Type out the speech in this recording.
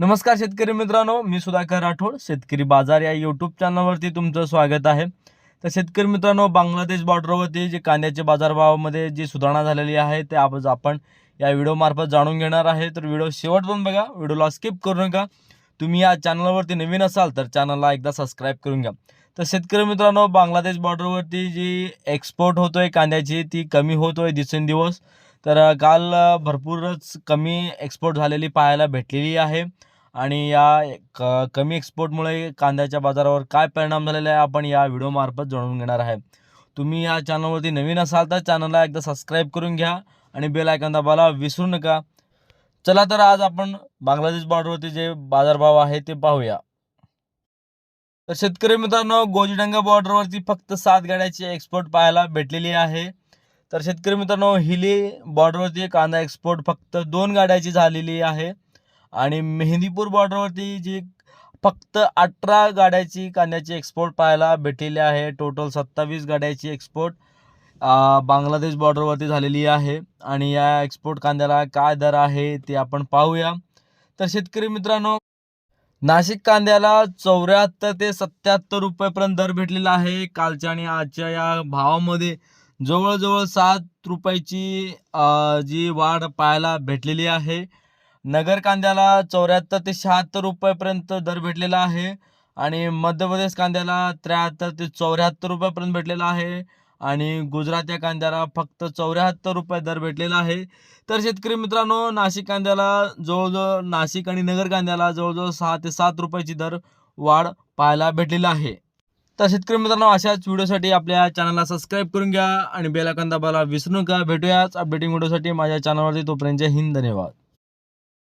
नमस्कार शेतकरी मित्रांनो मी सुधाकर राठोड शेतकरी बाजार या यूट्यूब चॅनलवरती तुमचं स्वागत आहे. तर शेतकरी मित्रांनो बांगलादेश बॉर्डरवरती जे कांद्याचे बाजारभावामध्ये जी सुधारणा झालेली आहे ते आज आपण या व्हिडिओमार्फत जाणून घेणार आहे. तर व्हिडिओ शेवट पण बघा व्हिडिओला स्किप करू नका. तुम्ही या चॅनलवरती नवीन असाल तर चॅनलला एकदा सबस्क्राईब करून घ्या. तर शेतकरी मित्रांनो बांगलादेश बॉर्डरवरती जी एक्सपोर्ट होतोय कांद्याची ती कमी होतोय दिवसेंदिवस. तर काल भरपूरच कमी एक्सपोर्ट झालेली पाहायला भेटलेली आहे. आणि या क कमी एक्सपोर्टमुळे कांद्याच्या बाजारावर काय परिणाम झालेला आहे आपण या व्हिडिओमार्फत जाणून घेणार आहे. तुम्ही या चॅनलवरती नवीन असाल तर चॅनलला एकदा सबस्क्राईब करून घ्या आणि बेल आयकन दाबायला विसरू नका. चला तर आज आपण बांगलादेश बॉर्डरवरती जे बाजारभाव आहे ते पाहूया. तर शेतकरी मित्रांनो गोजीडंगा बॉर्डरवरती फक्त सात गाड्याची एक्सपोर्ट पाहायला भेटलेली आहे. तर शेतकरी मित्रांनो हिली बॉर्डरवरती कांदा एक्सपोर्ट फक्त दोन गाड्याची झालेली आहे. आणि मेहंदीपूर बॉर्डरवरती जी फक्त अठरा गाड्याची कांद्याची एक्सपोर्ट पाहायला भेटलेली आहे. टोटल सत्तावीस गाड्याची एक्सपोर्ट बांगलादेश बॉर्डरवरती झालेली आहे. आणि या एक्सपोर्ट कांद्याला काय दर आहे ते आपण पाहूया. तर शेतकरी मित्रांनो नाशिक कांद्याला चौऱ्याहत्तर ते सत्याहत्तर रुपयेपर्यंत दर भेटलेला आहे. कालच्या आणि आजच्या या भावामध्ये जवळजवळ सात रुपयाची जी वाढ पाहायला भेटलेली आहे. नगर कांद्याला चौऱ्याहत्तर ते शहात्तर रुपयापर्यंत दर भेटलेला आहे. आणि मध्य प्रदेश कांद्याला त्र्याहत्तर ते चौऱ्याहत्तर रुपयापर्यंत भेटलेला आहे. आणि गुजरात या कांद्याला फक्त चौऱ्याहत्तर रुपये दर भेटलेला आहे. तर शेतकरी मित्रांनो नाशिक कांद्याला जवळजवळ नाशिक आणि नगर कांद्याला जवळजवळ सहा ते सात रुपयाची दर वाढ पाहायला भेटलेली आहे. तर शेतकरी मित्रांनो अशाच व्हिडिओसाठी आपल्या चॅनलला सबस्क्राईब करून घ्या आणि बेलाकांदा आयकॉन दाबायला विसरू नका. भेटूयाच अपडेटिंग व्हिडिओसाठी माझ्या चॅनलवरती. तोपर्यंत जय हिंद धन्यवाद.